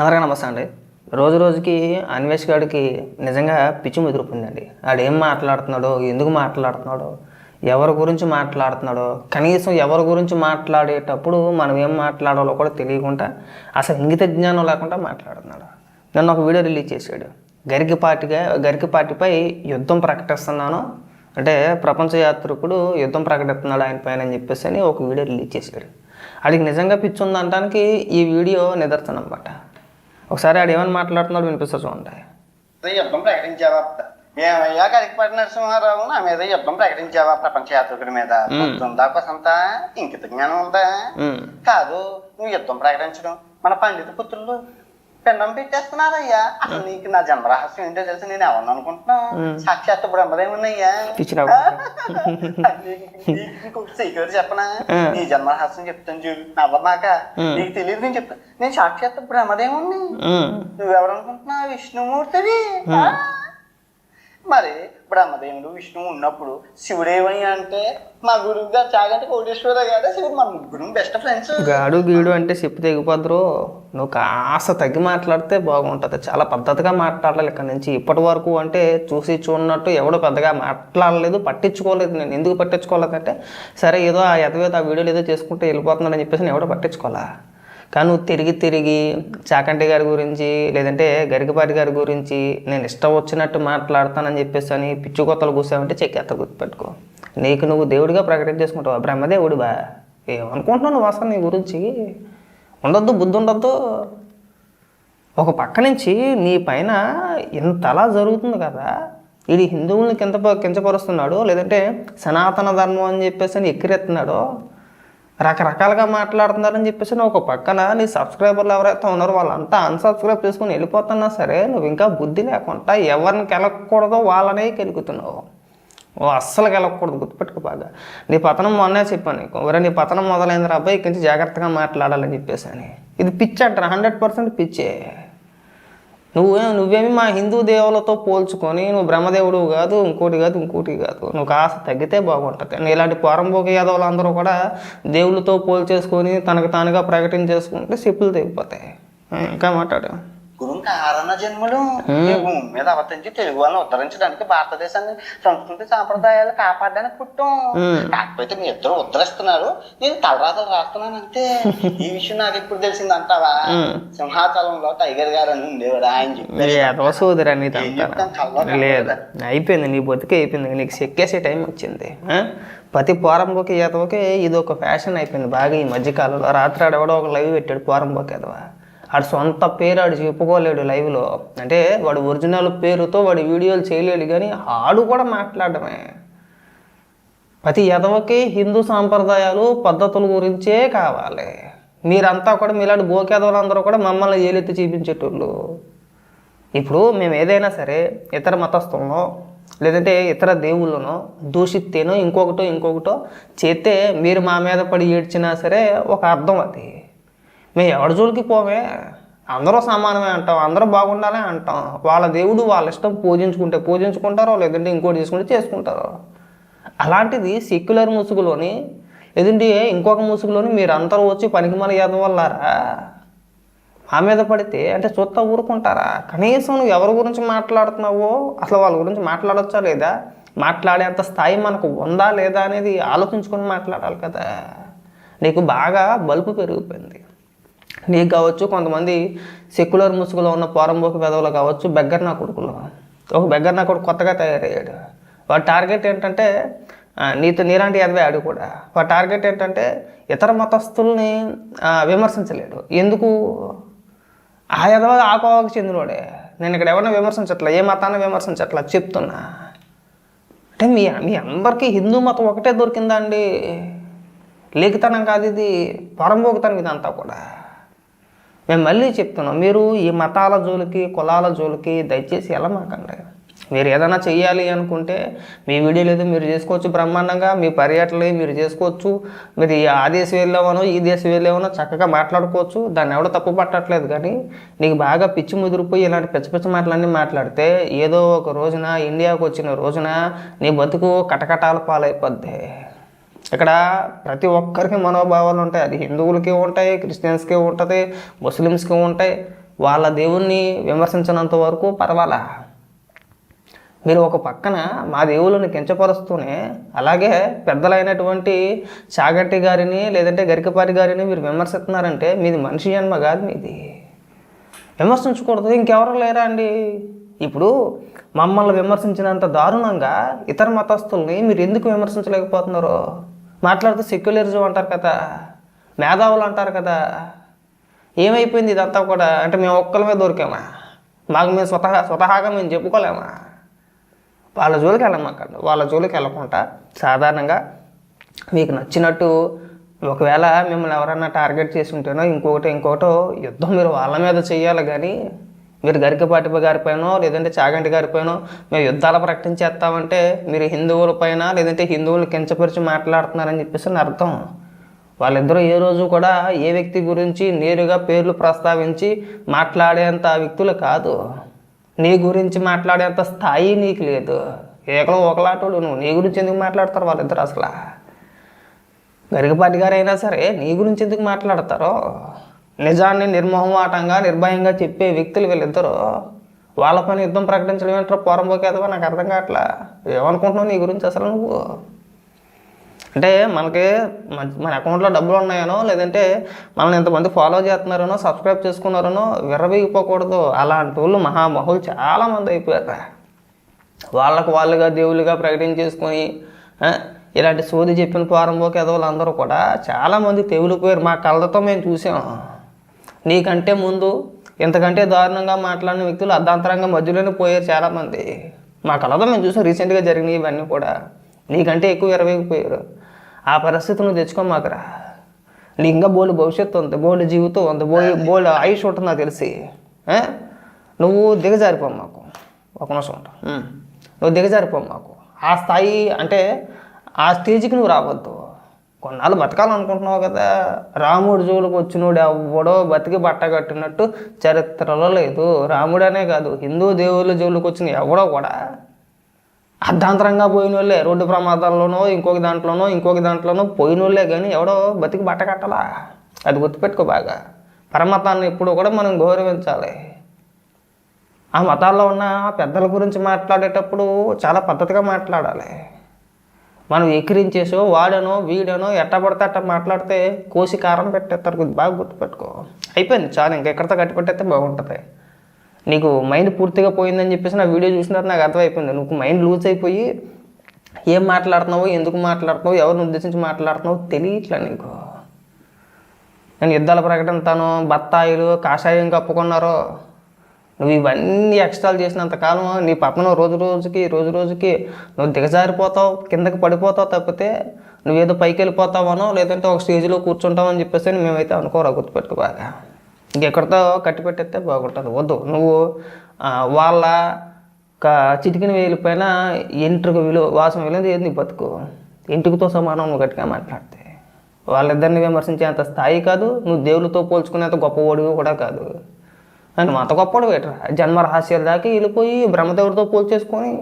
అందరికీ నమస్తే అండి. రోజు రోజుకి అన్వేష్ గారికి నిజంగా పిచ్చి ముదిరిపోయిందండి ఆడు ఏం మాట్లాడుతున్నాడో ఎందుకు మాట్లాడుతున్నాడో ఎవరి గురించి మాట్లాడుతున్నాడో కనీసం ఎవరి గురించి మాట్లాడేటప్పుడు మనం ఏం మాట్లాడాలో కూడా తెలియకుండా అసలు ఇంగిత జ్ఞానం లేకుండా మాట్లాడుతున్నాడు. నిన్న ఒక వీడియో రిలీజ్ చేశాడు. గరికి పార్టీగా గరికి పార్టీపై యుద్ధం ప్రకటిస్తున్నాను. అంటే ప్రపంచ యాత్రికుడు యుద్ధం ప్రకటిస్తున్నాడు ఆయన పైన అని చెప్పేసి అని ఒక వీడియో రిలీజ్ చేశాడు. ఆడికి నిజంగా పిచ్చి ఉందనడానికి ఈ వీడియో నిదర్శనం అనమాట ఒకసారి ఆడు ఏమని మాట్లాడుతున్నాడు వినిపిస్తా చూడండి. యుద్ధం ప్రకటించావా? ఏమయ్యా కరికపాటి నరసింహారావు నా మీద యుద్ధం ప్రకటించావా? ప్రపంచ యాత్రికుడి మీద. పొద్దుందా కొసంతా ఇంకిత జ్ఞానం ఉందా. కాదు నువ్వు యుద్ధం ప్రకటించడం మన పండిత పుత్రులు. పిండం పెట్టేస్తున్నారయ్యా. అసలు నీకు నా జన్మ రహస్యం ఏంటో తెలిసి? నేను ఎవరిని అనుకుంటున్నావు సాక్షాత్. ఇంకొక సీక్రెట్ చెప్పనా. నీ జన్మ రహస్యం చెప్తాను చూడు. నవ్వమాక నీకు తెలియదు నేను చెప్తాను నేను సాక్షాత్ బ్రహ్మదేవుణ్ణి. నువ్వెవరనుకుంటున్నావు విష్ణుమూర్తివి. ఆ? మరి బ్రహ్మదేవుడు విష్ణువు ఉన్నప్పుడు శివుడేమని అంటే మా గురువు గారు చాగంటే కోటేశ్వర గారు శివుడు మన ముగ్గురు బెస్ట్ ఫ్రెండ్స్ గాడు గీడు అంటే చెప్పు తెగిపోద్రు నువ్వు కాస్త తగ్గి మాట్లాడితే బాగుంటుంది. చాలా పద్ధతిగా మాట్లాడాలి ఇక్కడ నుంచి. ఇప్పటి వరకు అంటే చూసి చూడనట్టు ఎవడు పెద్దగా మాట్లాడలేదు పట్టించుకోలేదు. నేను ఎందుకు పట్టించుకోలేదంటే సరే ఏదో ఆ ఎదవేదో ఆ వీడియోలు ఏదో చేసుకుంటే వెళ్ళిపోతున్నాడని చెప్పేసి నేను ఎవడో పట్టించుకోలే? కానీ నువ్వు తిరిగి తిరిగి చాకంటి గారి గురించి లేదంటే గరికపాటి గారి గురించి నేను ఇష్టం వచ్చినట్టు మాట్లాడతానని చెప్పేసి అని పిచ్చి కొత్తలు కూసావంటే చెక్కేత గుర్తుపెట్టుకో నీకు నువ్వు దేవుడిగా ప్రకటన చేసుకుంటావు? బ్రహ్మదేవుడు బా. ఏమనుకుంటున్నావు నువ్వు అసలు నీ గురించి? ఉండొద్దు బుద్ధి ఉండొద్దు. ఒక పక్క నుంచి నీ పైన ఇంతలా జరుగుతుంది కదా. ఇది హిందువుల్ని కింద కించపరుస్తున్నాడు లేదంటే సనాతన ధర్మం అని చెప్పేసి అని ఎక్కిరెత్తున్నాడు రకరకాలుగా మాట్లాడుతున్నారని చెప్పేసి నువ్వు ఒక పక్కన నీ సబ్స్క్రైబర్లు ఎవరైతే ఉన్నారో వాళ్ళంతా అన్సబ్స్క్రైబ్ చేసుకుని వెళ్ళిపోతున్నా సరే నువ్వు ఇంకా బుద్ధి లేకుండా ఎవరిని కెలకూడదో వాళ్ళనే కెలుకుతున్నావు ఓ అస్సలు గెలవకూడదు గుర్తుపెట్టుకో బాగా. నీ పతనం మొన్నే చెప్పాను నీకు. ఒరే నీ పతనం మొదలైంది రా అబ్బాయి ఇక్కడి నుంచి జాగ్రత్తగా మాట్లాడాలని చెప్పేసి అని. ఇది పిచ్చి అంటారు? హండ్రెడ్ పర్సెంట్ పిచ్చే నువ్వు నువ్వేమి మా హిందూ దేవులతో పోల్చుకొని నువ్వు బ్రహ్మదేవుడు కాదు ఇంకోటి కాదు ఇంకోటి కాదు. నువ్వు కాస్త తగ్గితే బాగుంటుంది. అండ్ ఇలాంటి పోరంబోక యాదవులు అందరూ కూడా దేవుళ్ళతో పోల్చేసుకొని తనకు తానుగా ప్రకటన చేసుకుంటే సిప్పులు తెగిపోతాయి. ఇంకా మాట్లాడు. గురువు కారణ జన్ములు భూమి మీద అవతరించి తెలుగు వాళ్ళని ఉద్ధరించడానికి భారతదేశాన్ని సంస్కృతి సాంప్రదాయాలు కాపాడడానికి పుట్టాం. కాకపోతే మీ ఇద్దరు ఉద్ధరిస్తున్నారు. నేను తలరాతలు రాస్తున్నాను అంతే. ఈ విషయం నాకు ఇప్పుడు తెలిసింది అంటావా సింహాచలంలో టైగర్ గారు అని ఉండేవాడు ఆయన చెప్పారు ఏదో సోదరా నీ ఏం చెప్తాం? కల్లో లేదు. అయిపోయింది నీ బతికే అయిపోయింది. నీకు చెక్కేసే టైం వచ్చింది? ప్రతి పోరంబోకి ఈతవకి ఇది ఒక ఫ్యాషన్ అయిపోయింది బాగా ఈ మధ్యకాలంలో. రాత్రి ఆడు ఎవడో ఒక లైవ్ పెట్టాడు పోరంబోకి ఎదవా ఆడు సొంత పేరు ఆడు చెప్పుకోలేడు లైవ్లో అంటే వాడు ఒరిజినల్ పేరుతో వాడు వీడియోలు చేయలేడు కానీ ఆడు కూడా మాట్లాడమే. ప్రతి ఎదవకి హిందూ సాంప్రదాయాలు పద్ధతుల గురించే కావాలి. మీరంతా కూడా మీలాంటి అందరూ కూడా మమ్మల్ని ఏలెత్తి చూపించేటోళ్ళు. ఇప్పుడు మేము ఏదైనా సరే ఇతర మతస్థులనో లేదంటే ఇతర దేవుళ్ళనో దూషిస్తేనో ఇంకొకటో ఇంకొకటో చేస్తే మీరు మా మీద పడి ఏడ్చినా సరే ఒక అర్థం అది. మేము ఎవరి జోలికి పోమే? అందరూ సమానమే అంటాం అందరూ బాగుండాలి అంటాం. వాళ్ళ దేవుడు వాళ్ళ ఇష్టం పూజించుకుంటే పూజించుకుంటారో లేదంటే ఇంకోటి చేసుకుంటే చేసుకుంటారో. అలాంటిది సెక్యులర్ ముసుగులోని లేదంటే ఇంకొక ముసుగులోని మీరు అందరూ వచ్చి పనికి మన యాదం వల్లారా మా మీద పడితే అంటే చూస్తా ఊరుకుంటారా? కనీసం నువ్వు ఎవరి గురించి మాట్లాడుతున్నావో అసలు వాళ్ళ గురించి మాట్లాడొచ్చా లేదా? మాట్లాడేంత స్థాయి మనకు ఉందా లేదా అనేది ఆలోచించుకొని మాట్లాడాలి కదా. నీకు బాగా బలుపు పెరిగిపోయింది. నీకు కావచ్చు కొంతమంది సెక్యులర్ ముసుగులో ఉన్న పోరంబోకి పెదవులు కావచ్చు బెగ్గర్ నా కొడుకులు ఒక బెగ్గర్ నా కొడుకు కొత్తగా తయారయ్యాడు. వాడి టార్గెట్ ఏంటంటే నీతో నీలాంటి యాదవే ఆడు కూడా. వాడి టార్గెట్ ఏంటంటే ఇతర మతస్థుల్ని విమర్శించలేడు. ఎందుకు? ఆ ఎదవ ఆ కోవకు చెందినోడే. నేను ఇక్కడ ఎవరిని విమర్శించట్లా? ఏ మతాన్ని విమర్శించట్లా? చెప్తున్నా. అంటే మీ మీ అందరికీ హిందూ మతం ఒకటే దొరికిందా అండి లేఖితనం కాదు ఇది. పరంపోకుతనం ఇదంతా కూడా. మేము మళ్ళీ చెప్తున్నాం మీరు ఈ మతాల జోలికి కులాల జోలికి దయచేసి వెళ్ళమాకండి. మీరు ఏదైనా చేయాలి అనుకుంటే మీ వీడియోలు ఏదో మీరు చేసుకోవచ్చు బ్రహ్మాండంగా మీ పర్యటనలు మీరు చేసుకోవచ్చు. మీరు ఆ దేశం వెళ్ళామనో ఈ దేశం వెళ్ళామనో చక్కగా మాట్లాడుకోవచ్చు. దాన్ని ఎవడో తప్పు పట్టట్లేదు కానీ నీకు బాగా పిచ్చి ముదిరిపోయి ఇలాంటి పిచ్చ పిచ్చ మాటలన్నీ మాట్లాడితే ఏదో ఒక రోజున ఇండియాకు వచ్చిన రోజున నీ బతుకు కటకటాల పాలైపోద్ది. ఇక్కడ ప్రతి ఒక్కరికి మనోభావాలు ఉంటాయి. అది హిందువులకి ఉంటాయి క్రిస్టియన్స్కి ఉంటుంది ముస్లిమ్స్కి ఉంటాయి. వాళ్ళ దేవుణ్ణి విమర్శించినంత వరకు పర్వాలా? మీరు ఒక పక్కన మా దేవుళ్ళని కించపరుస్తూనే అలాగే పెద్దలైనటువంటి చాగట్టి గారిని లేదంటే గరికపాటి గారిని మీరు విమర్శిస్తున్నారంటే మీది మనిషి జన్మ కాదు మీది. విమర్శించకూడదు ఇంకెవరు లేరా అండి? ఇప్పుడు మమ్మల్ని విమర్శించినంత దారుణంగా ఇతర మతస్థుల్ని మీరు ఎందుకు విమర్శించలేకపోతున్నారో? మాట్లాడితే సెక్యులరిజం అంటారు కదా మేధావులు అంటారు కదా. ఏమైపోయింది ఇదంతా కూడా? అంటే మేము ఒక్కలమే దొరికామా? మాకు మేము స్వతహా స్వతహాగా మేము చెప్పుకోలేమా? వాళ్ళ జోలికి వెళ్ళమాకండి. వాళ్ళ జోలికి వెళ్ళకుండా సాధారణంగా మీకు నచ్చినట్టు ఒకవేళ మిమ్మల్ని ఎవరైనా టార్గెట్ చేసి ఉంటేనో ఇంకొకటి ఇంకోటో యుద్ధం మీరు వాళ్ళ మీద చేయాలి కానీ మీరు గరికపాటి గారిపైనో లేదంటే చాగంటి గారిపైనో మేము యుద్ధాలు ప్రకటించేస్తామంటే మీరు హిందువుల పైన లేదంటే హిందువులు కించపరిచి మాట్లాడుతున్నారని చెప్పేసి అర్థం. వాళ్ళిద్దరూ ఏ రోజు కూడా ఏ వ్యక్తి గురించి నేరుగా పేర్లు ప్రస్తావించి మాట్లాడేంత వ్యక్తులు కాదు. నీ గురించి మాట్లాడేంత స్థాయి నీకు లేదు. ఏకలం ఒకలాటోడు నువ్వు నీ గురించి ఎందుకు మాట్లాడతారు వాళ్ళిద్దరు అసలు? గరికపాటి గారైనా సరే నీ గురించి ఎందుకు మాట్లాడతారో? నిజాన్ని నిర్మోహమాటంగా నిర్భయంగా చెప్పే వ్యక్తులు వీళ్ళిద్దరూ వాళ్ళ పని యుద్ధం ప్రకటించడం ఏంటో పోరంపోకేదవా నాకు అర్థం కావట్లా. ఏమనుకుంటున్నావు నీ గురించి అసలు నువ్వు? అంటే మనకి మన- మన అకౌంట్లో డబ్బులు ఉన్నాయనో లేదంటే మనల్ని ఎంతమంది ఫాలో చేస్తున్నారనో సబ్స్క్రైబ్ చేసుకున్నారనో విర్రవీగిపోకూడదు. అలాంటి వాళ్ళు మహామహులు చాలామంది అయిపోయారు. వాళ్ళకు వాళ్ళుగా దేవుళ్ళుగా ప్రకటించేసుకొని చేసుకొని ఇలాంటి సోది చెప్పిన ప్రారంభోకి ఎదవలు అందరూ కూడా చాలామంది తెవులిపోయారు మా కళ్ళతో మేము చూసాం. నీకంటే ముందు ఇంతకంటే దారుణంగా మాట్లాడిన వ్యక్తులు అర్ధాంతరంగా మధ్యలోనే పోయారు చాలామంది. మా కళ్ళతో మేము చూసాం రీసెంట్గా జరిగినాయి ఇవన్నీ కూడా. నీకంటే ఎక్కువ ఎరవేగిపోయారు ఆ పరిస్థితి నువ్వు తెచ్చుకోమాకరా. నీకు ఇంకా బోల్డ్ భవిష్యత్తు ఉంది బోల్డ్ జీవితం ఉంది బోల్డ్ బోల్డ్ ఆయుష్ ఉంటుంది నాకు తెలిసి? నువ్వు దిగజారిపో మాకు. ఒక నిమిషం ఉంటా. నువ్వు దిగజారిపో మాకు. ఆ స్థాయి అంటే ఆ స్టేజ్కి నువ్వు రావద్దు. కొన్నాళ్ళు బతకాలనుకుంటున్నావు కదా. రాముడు జోలికి వచ్చినోడు ఎవడో బతికి బట్ట కట్టినట్టు చరిత్రలో లేదు. రాముడనే కాదు హిందూ దేవుళ్ళ జోలికి వచ్చిన ఎవడో కూడా అర్ధాంతరంగా పోయిన వాళ్ళే రోడ్డు ప్రమాదాల్లోనో ఇంకొక దాంట్లోనో ఇంకొక దాంట్లోనో పోయిన వాళ్ళే కానీ ఎవడో బతికి బట్ట కట్టాలా? అది గుర్తుపెట్టుకో బాగా. పరమతాన్ని ఎప్పుడు కూడా మనం గౌరవించాలి. ఆ మతాల్లో ఉన్న పెద్దల గురించి మాట్లాడేటప్పుడు చాలా పద్ధతిగా మాట్లాడాలి. మనం ఎక్కిరించేసో వాడనో వీడనో ఎట్ట పడితే అట్ట మాట్లాడితే కోసి కారం పెట్టేస్తారు ఇది బాగా గుర్తుపెట్టుకో. అయిపోయింది చాలు. ఇంకా ఎక్కడితో కట్టి పెట్టేస్తే బాగుంటుంది. నీకు మైండ్ పూర్తిగా పోయిందని చెప్పేసి నా వీడియో చూసినట్టు నాకు అర్థమైపోయింది. నువ్వు మైండ్ లూజ్ అయిపోయి ఏం మాట్లాడుతున్నావు ఎందుకు మాట్లాడుతున్నావు ఎవరిని ఉద్దేశించి మాట్లాడుతున్నావు తెలియట్లే నీకు. నేను యుద్ధాల ప్రకటిస్తాను బత్తాయిలు కాషాయం కప్పుకున్నారో నువ్వు ఇవన్నీ ఎక్స్ట్రాలు చేసినంత కాలం నీ పక్కన రోజు రోజుకి రోజు రోజుకి నువ్వు దిగజారిపోతావు కిందకి పడిపోతావు తప్పితే నువ్వేదో పైకి వెళ్ళిపోతావనో లేదంటే ఒక స్టేజ్లో కూర్చుంటావని చెప్పేసి మేమైతే అనుకోరా గుర్తుపెట్టుకు బాగా. ఇంకెక్కడితో కట్టి పెట్టేస్తే బాగుంటుంది. వద్దు. నువ్వు వాళ్ళ క చిటికిన వేలిపైన ఇంటికి విలువ వాసం విలువ ఏది? నీ బతుకు. ఇంటికితో సమానం నువ్వు గట్టిగా మాట్లాడితే. వాళ్ళిద్దరిని విమర్శించేంత స్థాయి కాదు. నువ్వు దేవులతో పోల్చుకునేంత గొప్పవాడివి కూడా కాదు. అని మత గొప్పడు పెట్టరా జన్మ రహస్యాల దాకా వెళ్ళిపోయి బ్రహ్మదేవుడితో పోల్చేసుకొని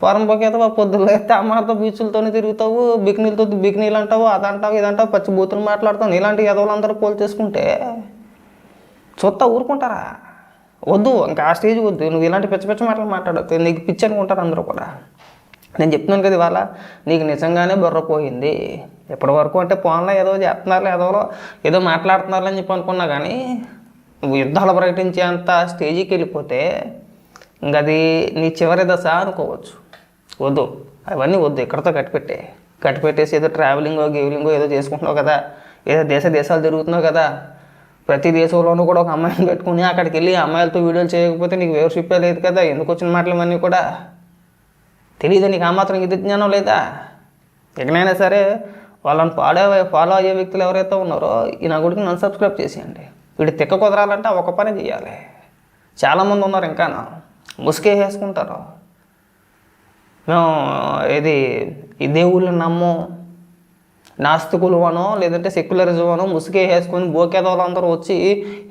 పొరంపోకేత పొద్దున్న లేస్తే అమ్మారితో బీచ్లతోనే తిరుగుతావు బిక్నీలతో బిక్నీలు అంటావు అదంటావు ఇదంటావు పచ్చి బూతులు మాట్లాడతావు ఇలాంటి ఎదవలందరూ పోల్చేసుకుంటే చూస్తా ఊరుకుంటారా? వద్దు ఇంకా ఆ స్టేజ్ వద్దు నువ్వు ఇలాంటి పిచ్చ పిచ్చ మాటలు మాట్లాడద్దు నీకు పిచ్చి అనుకుంటారు అందరూ కూడా. నేను చెప్తున్నాను కదా ఇవాళ నీకు నిజంగానే బుర్ర పోయింది. ఎప్పటివరకు అంటే ఫోన్లో ఏదో చేస్తున్నారు ఏదో ఏదో మాట్లాడుతున్నారు అని చెప్పి అనుకున్నా కానీ యుద్ధాలు ప్రకటించేంత స్టేజీకి వెళ్ళిపోతే ఇంక అది నీ చివరి దశ అనుకోవచ్చు. వద్దు. అవన్నీ వద్దు. ఇక్కడతో కట్టిపెట్టే. కట్టిపెట్టేసి ఏదో ట్రావెలింగో గేవలింగో ఏదో చేసుకుంటున్నావు కదా. ఏదో దేశ దేశాలు తిరుగుతున్నావు కదా. ప్రతి దేశంలోనూ కూడా ఒక అమ్మాయిని పెట్టుకుని అక్కడికి వెళ్ళి అమ్మాయిలతో వీడియోలు చేయకపోతే నీకు వేవర్షిప్పే లేదు కదా. ఎందుకు వచ్చిన మాటలు ఇవన్నీ కూడా? తెలియదు నీకు ఆ మాత్రం ఇది జ్ఞానం లేదా? ఎక్కడైనా సరే వాళ్ళని పాడే ఫాలో అయ్యే వ్యక్తులు ఎవరైతే ఉన్నారో ఈ నా గుడికి నన్ను సబ్స్క్రైబ్ చేసేయండి. వీడు తిక్క కుదరాలంటే ఒక పని చేయాలి. చాలామంది ఉన్నారు ఇంకా ముసుకే వేసుకుంటారు. మేము ఇది ఈ దేవుళ్ళని నమ్ము నాస్తికులు అనో లేదంటే సెక్యులరిజం అనో ముసుకే వేసుకొని బోకేదోళ్ళందరూ వచ్చి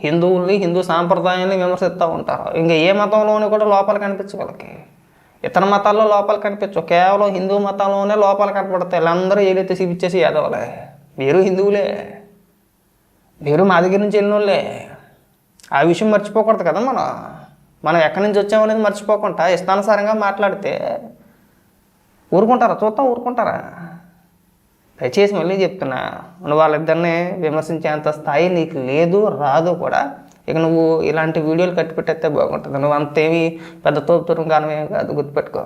హిందువుల్ని హిందూ సాంప్రదాయాన్ని విమర్శిస్తూ ఉంటారు. ఇంకా ఏ మతంలోనూ కూడా లోపాలు కనిపించు వాళ్ళకి. ఇతర మతాల్లో లోపాలు కనిపించవు. కేవలం హిందూ మతంలోనే లోపాలు కనపడతాయి. వీళ్ళందరూ ఏదైతే చూపించేసి యాదవలే. మీరు హిందువులే. మీరు మా దగ్గర నుంచి వెళ్ళిన వాళ్ళే ఆ విషయం మర్చిపోకూడదు కదా మనం. మనం ఎక్కడి నుంచి వచ్చామనేది మర్చిపోకుండా ఇష్టానుసారంగా మాట్లాడితే ఊరుకుంటారా? చూద్దాం ఊరుకుంటారా? దయచేసి మళ్ళీ చెప్తున్నా నువ్వు వాళ్ళిద్దరిని విమర్శించేంత స్థాయి నీకు లేదు రాదు కూడా. ఇక నువ్వు ఇలాంటి వీడియోలు కట్టి పెట్టేస్తే బాగుంటుంది. నువ్వు అంతేమి పెద్ద తోపుతురం కానమే కాదు గుర్తుపెట్టుకో.